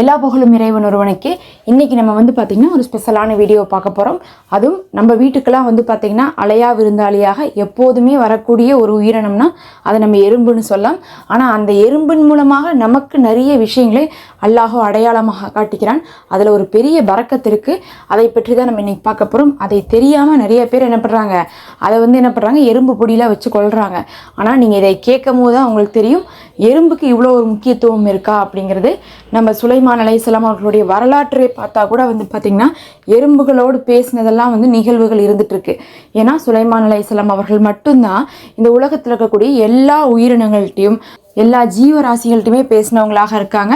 எல்லா புகழும் இறைவன் ஒருவனுக்கே. இன்றைக்கி நம்ம வந்து பார்த்திங்கன்னா ஒரு ஸ்பெஷலான வீடியோ பார்க்க போகிறோம் அதுவும் நம்ம வீட்டுக்கெல்லாம் வந்து பார்த்திங்கன்னா அலையா விருந்தாளியாக எப்போதுமே வரக்கூடிய ஒரு உயிரினம்னா அதை நம்ம எறும்புன்னு சொல்லலாம். ஆனால் அந்த எறும்பின் மூலமாக நமக்கு நிறைய விஷயங்களை அல்லாஹோ அடையாளமாக காட்டுகிறான். அதில் ஒரு பெரிய பறக்கத்து இருக்குது அதை பற்றி தான் நம்ம இன்றைக்கி பார்க்க போகிறோம் அதை தெரியாமல் நிறைய பேர் என்ன பண்ணுறாங்க அதை வந்து என்ன பண்ணுறாங்க எறும்பு பொடியெலாம் வச்சு கொள்கிறாங்க ஆனால் நீங்கள் இதை கேட்கும் போது தான் அவங்களுக்கு தெரியும். எறும்புக்கு இவ்வளோ ஒரு முக்கியத்துவம் இருக்கா அப்படிங்கிறது நம்ம சுலைமான் அலைஹிஸ்ஸலாம் அவர்களுடைய வரலாற்றை பார்த்தா கூட வந்து பார்த்திங்கன்னா எறும்புகளோடு பேசினதெல்லாம் வந்து நிகழ்வுகள் இருந்துகிட்ருக்கு ஏன்னா சுலைமான் அலைஹிஸ்ஸலாம் அவர்கள் மட்டும்தான் இந்த உலகத்தில் இருக்கக்கூடிய எல்லா உயிரினங்கள்கிட்டையும் எல்லா ஜீவராசிகள்கிட்டையுமே பேசினவங்களாக இருக்காங்க.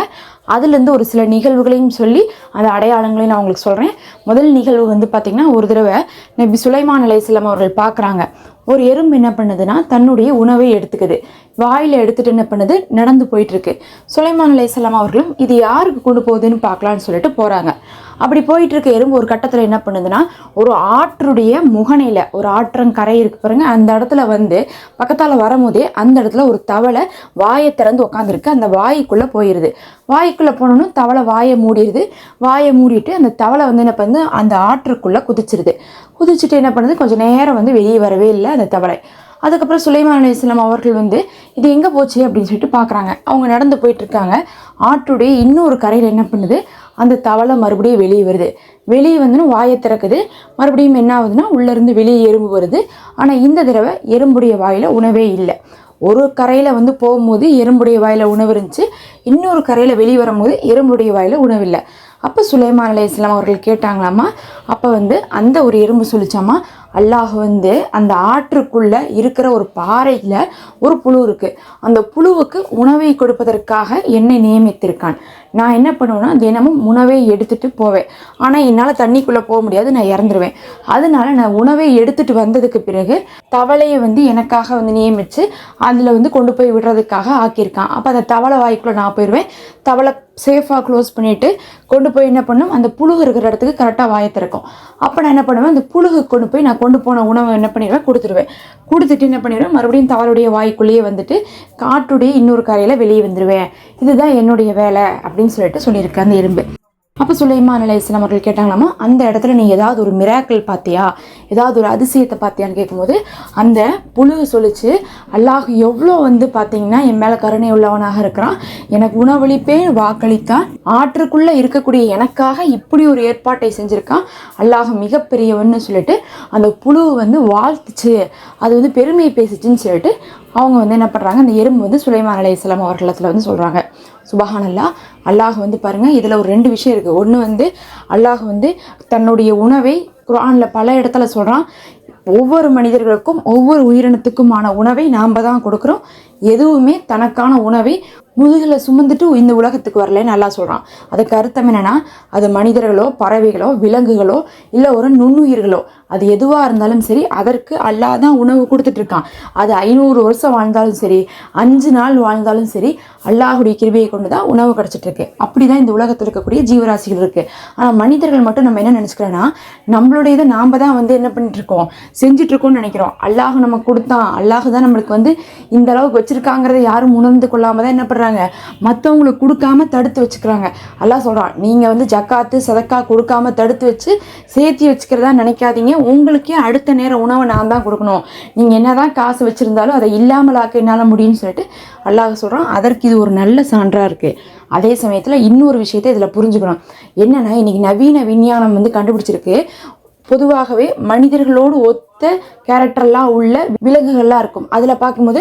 அதுலேருந்து ஒரு சில நிகழ்வுகளையும் சொல்லி அந்த அடையாளங்களையும் நான் உங்களுக்கு சொல்கிறேன் முதல் நிகழ்வு வந்து பார்த்திங்கன்னா ஒரு தடவை நபி சுலைமான் அலையம் அவர்கள் பார்க்குறாங்க ஒரு எறும்பு என்ன பண்ணுதுன்னா தன்னுடைய உணவை எடுத்துக்குது. வாயில் எடுத்துகிட்டு என்ன பண்ணுது? நடந்து போயிட்டுருக்கு. சுலைமான் அலையம் அவர்களும் இது யாருக்கு கொண்டு போகுதுன்னு பார்க்கலான்னு சொல்லிட்டு போகிறாங்க அப்படி போயிட்டு இருக்க எறும்பு ஒரு கட்டத்தில் என்ன பண்ணுதுன்னா ஒரு ஆற்றுடைய முகனையில் ஒரு ஆற்றங்கரை இருக்கு பாருங்க அந்த இடத்துல வந்து பக்கத்தால் வரும்போதே அந்த இடத்துல ஒரு தவளை வாயை திறந்து உட்காந்துருக்கு அந்த வாய்க்குள்ளே போயிடுது வாய்க்குள்ளே போனோன்னு தவளை வாயை மூடிடுது வாயை மூடிட்டு அந்த தவளை வந்து என்ன பண்ணுது? அந்த ஆற்றுக்குள்ளே குதிச்சிருது. குதிச்சுட்டு என்ன பண்ணுது? கொஞ்சம் நேரம் வந்து வெளியே வரவே இல்லை அந்த தவளை. அதுக்கப்புறம் சுலைமான் அலிஸ்லாம் அவர்கள் வந்து இது எங்கே போச்சு? அப்படின்னு சொல்லிட்டு பார்க்குறாங்க அவங்க நடந்து போயிட்டுருக்காங்க ஆற்றுடைய இன்னொரு கரையில் என்ன பண்ணுது? அந்த தவளை மறுபடியும் வெளியே வருது. வெளியே வந்துன்னு வாயை திறக்குது. மறுபடியும் என்ன ஆகுதுன்னா உள்ளேருந்து வெளியே எறும்பு வருது. ஆனால் இந்த தடவை எறும்புடைய வாயில் உணவே இல்லை. ஒரு கரையில் வந்து போகும்போது எறும்புடைய வாயில் உணவு இருந்துச்சு. இன்னொரு கரையில் வெளியே வரும்போது எறும்புடைய வாயில் உணவு இல்லை. அப்போ சுலைமான் அலையாம் இஸ்லாம் அவர்கள் கேட்டாங்களாமா அப்போ வந்து அந்த ஒரு எறும்பு சொல்லிச்சாமா அல்லாஹ் வந்து அந்த ஆற்றுக்குள்ளே இருக்கிற ஒரு பாறையில் ஒரு புழு இருக்குது அந்த புழுவுக்கு உணவை கொடுப்பதற்காக என்னை நியமித்திருக்கான். நான் என்ன பண்ணுவேன்னா தினமும் உணவை எடுத்துகிட்டு போவேன். ஆனால் என்னால் தண்ணிக்குள்ளே போக முடியாது நான் இறந்துருவேன். அதனால நான் உணவை எடுத்துகிட்டு வந்ததுக்கு பிறகு தவளையை வந்து எனக்காக வந்து நியமித்து அதில் வந்து கொண்டு போய் விடுறதுக்காக ஆக்கியிருக்கான். அப்போ அந்த தவளை வாய்க்குள்ளே நான் போயிடுவேன் தவளை சேஃபாக க்ளோஸ் பண்ணிவிட்டு கொண்டு போய் என்ன பண்ணும் அந்த புழு இருக்கிற இடத்துக்கு கரெக்டாக வாயை திறக்கும். அப்போ நான் என்ன பண்ணுவேன்? அந்த புழுகு கொண்டு போய் நான் கொண்டு போன உணவை என்ன பண்ணிடுவேன்? கொடுத்துருவேன். கொடுத்துட்டு என்ன பண்ணிடுவேன்? மறுபடியும் தவளுடைய வாய்க்குள்ளேயே வந்துட்டு காட்டுடைய இன்னொரு கரையில் வெளியே வந்துடுவேன் இதுதான் என்னுடைய வேலை அப்படின்னு சொல்லிட்டு சொல்லியிருக்கேன் அந்த எறும்பு அப்போ சுலைமான் அலையாம் அவர்கள் கேட்டாங்களாமா அந்த இடத்துல நீ ஏதாவது ஒரு மிராக்கள் பார்த்தியா? ஏதாவது ஒரு அதிசயத்தை பார்த்தியான்னு கேட்கும்போது அந்த புழு சொல்லிச்சு அல்லாஹ் எவ்வளோ வந்து பார்த்தீங்கன்னா என் மேலே கருணை உள்ளவனாக இருக்கிறான். எனக்கு உணவளிப்பே வாக்களித்தான். ஆற்றுக்குள்ளே இருக்கக்கூடிய எனக்காக இப்படி ஒரு ஏற்பாட்டை செஞ்சுருக்கான். அல்லாஹ் மிகப்பெரியவன்னு சொல்லிட்டு அந்த புழு வந்து வாழ்த்துச்சு. அது வந்து பெருமையை பேசிச்சுன்னு சொல்லிட்டு அவங்க வந்து என்ன பண்ணுறாங்க அந்த எறும்பு வந்து சுலைமான் அலையாம் அவர்களிடத்துல வந்து சொல்கிறாங்க சுபஹானல்லா அல்லாஹ் வந்து பாருங்கள் இதில் ஒரு ரெண்டு விஷயம் இருக்குது ஒன்று வந்து அல்லாஹ் வந்து தன்னுடைய உணவை குரானில் பல இடத்துல சொல்கிறான் ஒவ்வொரு மனிதர்களுக்கும் ஒவ்வொரு உயிரினத்துக்குமான உணவை நாம் தான் கொடுக்குறோம். எதுவுமே தனக்கான உணவை முதுகில் சுமந்துட்டு இந்த உலகத்துக்கு வரலன்னு நல்லா சொல்கிறான் அதுக்கு அர்த்தம் என்னென்னா அது மனிதர்களோ பறவைகளோ விலங்குகளோ இல்லை ஒரு நுண்ணுயிர்களோ அது எதுவாக இருந்தாலும் சரி அதற்கு அல்லாஹ் தான் உணவு கொடுத்துட்ருக்கான் அது ஐநூறு வருஷம் வாழ்ந்தாலும் சரி அஞ்சு நாள் வாழ்ந்தாலும் சரி அல்லாஹுடைய கிருபியை கொண்டு தான் உணவு கிடச்சிட்ருக்கு அப்படி தான் இந்த உலகத்தில் இருக்கக்கூடிய ஜீவராசிகள் இருக்குது ஆனால் மனிதர்கள் மட்டும் நம்ம என்ன நினச்சிக்கிறோன்னா நம்மளுடைய இதை நாம் தான் வந்து என்ன பண்ணிட்டுருக்கோம் செஞ்சிட்ருக்கோம்னு நினைக்கிறோம். அல்லாஹ் நம்ம கொடுத்தான். அல்லாஹ் தான் நம்மளுக்கு வந்து இந்த அளவுக்கு வச்சு வச்சுருக்காங்கிறத யாரும் உணர்ந்து கொள்ளாமல் தான் என்ன பண்ணுறாங்க மற்றவங்களுக்கு கொடுக்காம தடுத்து வச்சுக்கிறாங்க. அல்லாஹ் சொல்கிறான் நீங்கள் வந்து ஜக்காத்து சதக்கா கொடுக்காம தடுத்து வச்சு சேர்த்தி வச்சுக்கிறதா நினைக்காதீங்க. உங்களுக்கே அடுத்த நேரம் உணவை நான் தான் கொடுக்கணும். நீங்கள் என்ன தான் காசு வச்சுருந்தாலும் அதை இல்லாமல் ஆக்க என்னால் முடியும்னு சொல்லிட்டு அல்லாஹ் சொல்கிறான் அதற்கு இது ஒரு நல்ல சான்றாக இருக்குது அதே சமயத்தில் இன்னொரு விஷயத்தை இதில் புரிஞ்சுக்கணும். என்னென்னா இன்றைக்கி நவீன விஞ்ஞானம் வந்து கண்டுபிடிச்சிருக்கு. பொதுவாகவே மனிதர்களோடு ஒத்த கேரக்டர்லாம் உள்ள விலங்குகள்லாம் இருக்கும். அதில் பார்க்கும்போது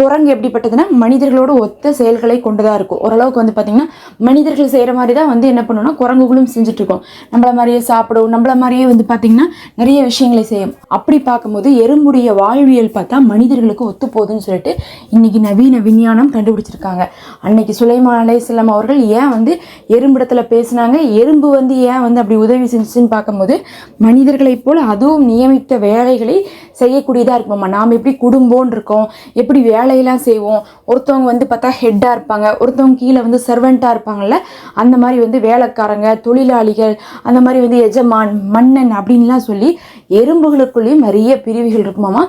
குரங்கு எப்படிப்பட்டதுன்னா மனிதர்களோட ஒத்த செயல்களை கொண்டதாக இருக்கும். ஓரளவுக்கு வந்து பார்த்திங்கன்னா மனிதர்கள் செய்கிற மாதிரி தான் வந்து என்ன பண்ணுவோம்னா குரங்குகளும் செஞ்சுட்ருக்கோம் நம்மள மாதிரியே சாப்பிடும் நம்மள மாதிரியே வந்து பார்த்திங்கன்னா நிறைய விஷயங்களை செய்யும். அப்படி பார்க்கும்போது எறும்புடைய வாழ்வியல் பார்த்தா மனிதர்களுக்கு ஒத்து போகுதுன்னு சொல்லிட்டு இன்றைக்கி நவீன விஞ்ஞானம் கண்டுபிடிச்சிருக்காங்க. அன்னைக்கு சுலைமான் அலையம் அவர்கள் ஏன் வந்து எறும்பிடத்தில் பேசினாங்க? எறும்பு வந்து ஏன் வந்து அப்படி உதவி செஞ்சுன்னு பார்க்கும்போது மனிதர்களைப் போல் அதுவும் நியமித்த வேலைகளை செய்யக்கூடியதாக இருக்குமாம்மா நாம் எப்படி குடும்பம்னு இருக்கோம் எப்படி வேலை வேலையெல்லாம் செய்வோம். ஒருத்தவங்க வந்து பார்த்தா ஹெட்டாக இருப்பாங்க. ஒருத்தவங்க கீழே வந்து சர்வெண்ட்டாக இருப்பாங்கல்ல அந்த மாதிரி வந்து வேலைக்காரங்க தொழிலாளிகள் அந்த மாதிரி வந்து எஜமான் மன்னன் அப்படின்லாம் சொல்லி எறும்புகளுக்குள்ளேயும் நிறைய பிரிவுகள் இருக்குமாமா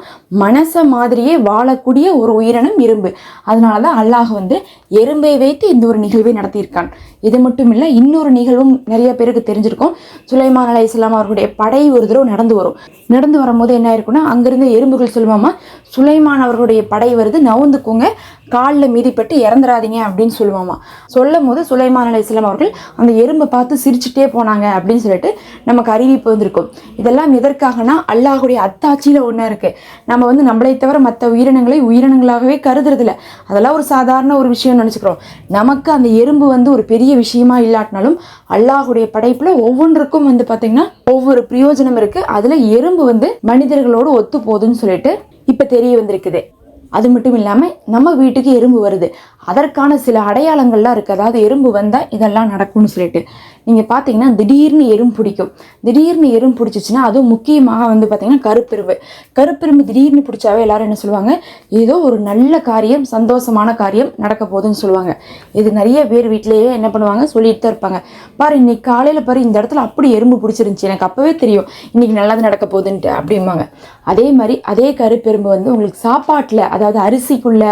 மனசை மாதிரியே வாழக்கூடிய ஒரு உயிரினம் எறும்பு அதனால தான் அல்லாஹ் வந்து எறும்பை வைத்து இந்த ஒரு நிகழ்வை நடத்தியிருக்கான். இது மட்டும் இல்லை இன்னொரு நிகழ்வும் நிறைய பேருக்கு தெரிஞ்சிருக்கும். சுலைமான் அலை இஸ்லாம் அவர்களுடைய படை ஒரு தடவை நடந்து வரும். நடந்து வரும்போது என்ன இருக்குன்னா அங்கிருந்து எறும்புகள் சொல்லுவாமா சுலைமான் அவர்களுடைய படை வருது நவுந்துக்குங்க. காலில் மீதிப்பட்டு இறந்துடாதீங்க அப்படின்னு சொல்லுவாமா சொல்லும் போது சுலைமான் அலி இஸ்லாம் அவர்கள் அந்த எறும்பை பார்த்து சிரிச்சுட்டே போனாங்க அப்படின்னு சொல்லிட்டு நமக்கு அறிவிப்பு வந்திருக்கும். இதெல்லாம் எதற்காகனா அல்லாஹுடைய அத்தாட்சியில் ஒன்றா இருக்குது நம்ம வந்து நம்மளை தவிர மற்ற உயிரினங்களை உயிரினங்களாகவே கருதுறதில்ல. அதெல்லாம் ஒரு சாதாரண ஒரு விஷயம் நினச்சிக்கிறோம். நமக்கு அந்த எறும்பு வந்து ஒரு பெரிய விஷயமா இல்லாட்டினாலும் அல்லாஹுடைய படைப்பில் ஒவ்வொன்றுக்கும் வந்து பார்த்திங்கன்னா ஒவ்வொரு பிரயோஜனம் இருக்குது அதில் எறும்பு வந்து மனிதர்களோடு ஒத்து போகுதுன்னு சொல்லிட்டு இப்போ தெரிய வந்திருக்குது. அது மட்டும் இல்லாமல் நம்ம வீட்டுக்கு எறும்பு வருது. அதற்கான சில அடையாளங்கள்லாம் இருக்குது அதாவது எறும்பு வந்தால் இதெல்லாம் நடக்கும்னு சொல்லிட்டு. நீங்கள் பார்த்தீங்கன்னா திடீர்னு எறும்பு பிடிக்கும். திடீர்னு எறும்பு பிடிச்சிச்சின்னா அதுவும் முக்கியமாக வந்து பார்த்தீங்கன்னா கருப்பெரும்பு. கருப்பெரும்பு திடீர்னு பிடிச்சாவே எல்லாரும் என்ன சொல்லுவாங்க? ஏதோ ஒரு நல்ல காரியம் சந்தோஷமான காரியம் நடக்க போகுதுன்னு சொல்லுவாங்க. இது நிறைய பேர் வீட்டிலேயே என்ன பண்ணுவாங்க? சொல்லிட்டு தான் இருப்பாங்க. பாரு இன்னைக்கு காலையில் பாரு இந்த இடத்துல அப்படி எறும்பு பிடிச்சிருந்துச்சி. எனக்கு அப்போவே தெரியும். இன்னைக்கு நல்லது நடக்க போகுதுன்ட்டு அப்படிம்பாங்க. அதே மாதிரி அதே கருப்பெரும்பு வந்து உங்களுக்கு சாப்பாட்டில் அதாவது அரிசிக்குள்ளே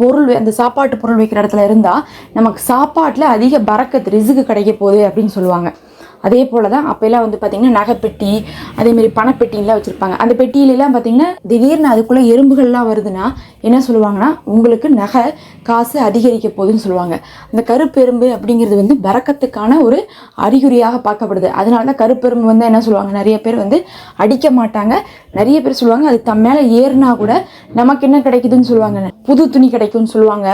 பொருள் அந்த சாப்பாட்டு பொருள் வைக்கிற இடத்துல இருந்தால் நமக்கு சாப்பாட்டில் அதிக பறக்கத்து ரிசுக்கு கிடைக்க போகுது அப்படின்னு சொல்லுவாங்க. அதே போல் தான் அப்போல்லாம் வந்து பார்த்திங்கன்னா நகைப்பெட்டி அதேமாரி பணப்பெட்டிலாம் வச்சுருப்பாங்க. அந்த பெட்டியிலலாம் பார்த்திங்கன்னா திடீர்னு அதுக்குள்ளே எறும்புகள்லாம் வருதுன்னா என்ன சொல்லுவாங்கன்னா உங்களுக்கு நகை காசு அதிகரிக்க போகுதுன்னு சொல்லுவாங்க. அந்த கருப்பெரும்பு அப்படிங்கிறது வந்து பறக்கத்துக்கான ஒரு அறிகுறியாக பார்க்கப்படுது. அதனால தான் கருப்பெரும்பு வந்து என்ன சொல்லுவாங்க நிறைய பேர் வந்து அடிக்க மாட்டாங்க. நிறைய பேர் சொல்லுவாங்க அது தம் மேலே ஏறினா கூட நமக்கு என்ன கிடைக்குதுன்னு சொல்லுவாங்க. புது துணி கிடைக்கும்னு சொல்லுவாங்க.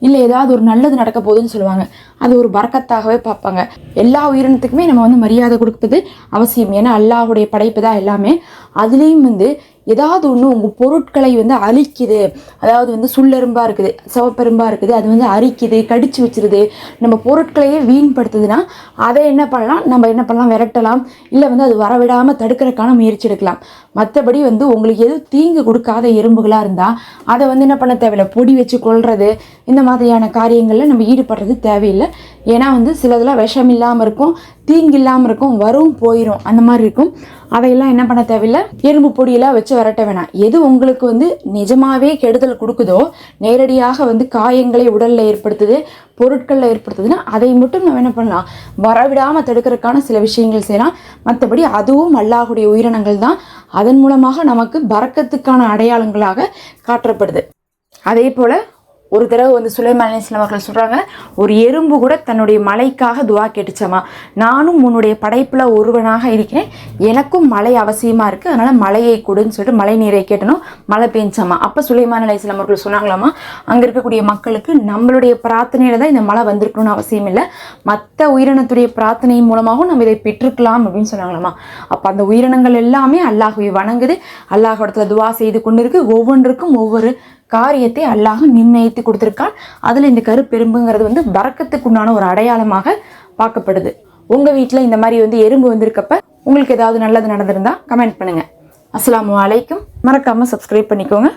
இல்லை ஏதாவது ஒரு நல்லது நடக்க போகுதுன்னு சொல்லுவாங்க. அது ஒரு பறக்கத்தாகவே பார்ப்பாங்க. எல்லா உயிரினத்துக்குமே நம்ம வந்து மரியாதை கொடுப்பது அவசியம். ஏன்னா அல்லாஹுடைய படைப்பு தான் எல்லாமே. அதுலேயும் வந்து ஏதாவது ஒன்று உங்கள் பொருட்களை வந்து அழிக்குது. அதாவது வந்து சுள்ளெரும்பாக இருக்குது சிவப்பெரும்பாக இருக்குது அது வந்து அரிக்குது கடிச்சு வச்சிருது. நம்ம பொருட்களையே வீண்படுத்துதுன்னா அதை என்ன பண்ணலாம்? நம்ம என்ன பண்ணலாம்? விரட்டலாம். இல்லை வந்து அது வரவிடாமல் தடுக்கிறதுக்கான முயற்சி எடுக்கலாம். மற்றபடி வந்து உங்களுக்கு எதுவும் தீங்கு கொடுக்காத எறும்புகளாக இருந்தால் அதை வந்து என்ன பண்ண தேவையில்லை? பொடி வச்சு கொள்வது இந்த மாதிரியான காரியங்களில் நம்ம ஈடுபடுறது தேவையில்லை. ஏன்னா வந்து சிலதெல்லாம் விஷம் இல்லாமல் இருக்கும் தீங்கு இல்லாமல் இருக்கும் வரும் போயிடும் அந்த மாதிரி இருக்கும். அதையெல்லாம் என்ன பண்ண தேவையில்லை? எறும்பு பொடியெல்லாம் வச்சு விரட்ட வேணாம். எது உங்களுக்கு வந்து நிஜமாகவே கெடுதல் கொடுக்குதோ நேரடியாக வந்து காயங்களை உடலில் ஏற்படுத்துது பொருட்களில் ஏற்படுத்துதுன்னா அதை மட்டும் நம்ம என்ன பண்ணலாம்? வரவிடாமல் தடுக்கிறதுக்கான சில விஷயங்கள் செய்யலாம். மற்றபடி அதுவும் அல்லாஹுடைய உயிரினங்கள் தான். அதன் மூலமாக நமக்கு பறக்கத்துக்கான அடையாளங்களாக காட்டப்படுது. அதே போல் ஒரு தடவை வந்து சுலைமான் அலிஸ்லாம் அவர்கள் சொல்கிறாங்க ஒரு எறும்பு கூட தன்னுடைய மலைக்காக துவா கேட்டுச்சம்மா. நானும் உன்னுடைய படைப்பில் ஒருவனாக இருக்கிறேன். எனக்கும் மழை அவசியமாக இருக்குது அதனால் மழையை கொடுன்னு சொல்லிட்டு மழை நீரை கேட்டனும் மழை பெஞ்சம்மா. அப்போ சுலைமான் அலிஸ்லாம் அவர்கள் சொன்னாங்களாமா அங்கே இருக்கக்கூடிய மக்களுக்கு நம்மளுடைய பிரார்த்தனையில் தான் இந்த மழை வந்திருக்கணும்னு அவசியம் இல்லை. மற்ற உயிரினத்துடைய பிரார்த்தனை மூலமாகவும் நம்ம இதை பெற்றுக்கலாம் அப்படின்னு சொன்னாங்களாமா அப்போ அந்த உயிரினங்கள் எல்லாமே அல்லாஹுவை வணங்குது. அல்லாஹ் இடத்துல துவா செய்து கொண்டிருக்கு. ஒவ்வொன்றுக்கும் ஒவ்வொரு காரியத்தை அல்லாஹ் நிர்ணயித்து கொடுத்துருக்கான். அதில் இந்த கருப்பெரும்புங்கிறது வந்து வரக்கத்துக்குண்டான ஒரு அடையாளமாக பார்க்கப்படுது. உங்கள் வீட்டில் இந்த மாதிரி வந்து எறும்பு வந்திருக்கப்ப உங்களுக்கு ஏதாவது நல்லது நடந்திருந்தா கமெண்ட் பண்ணுங்கள் அஸ்லாம் அலைக்கும். மறக்காமல் சப்ஸ்கிரைப் பண்ணிக்கோங்க.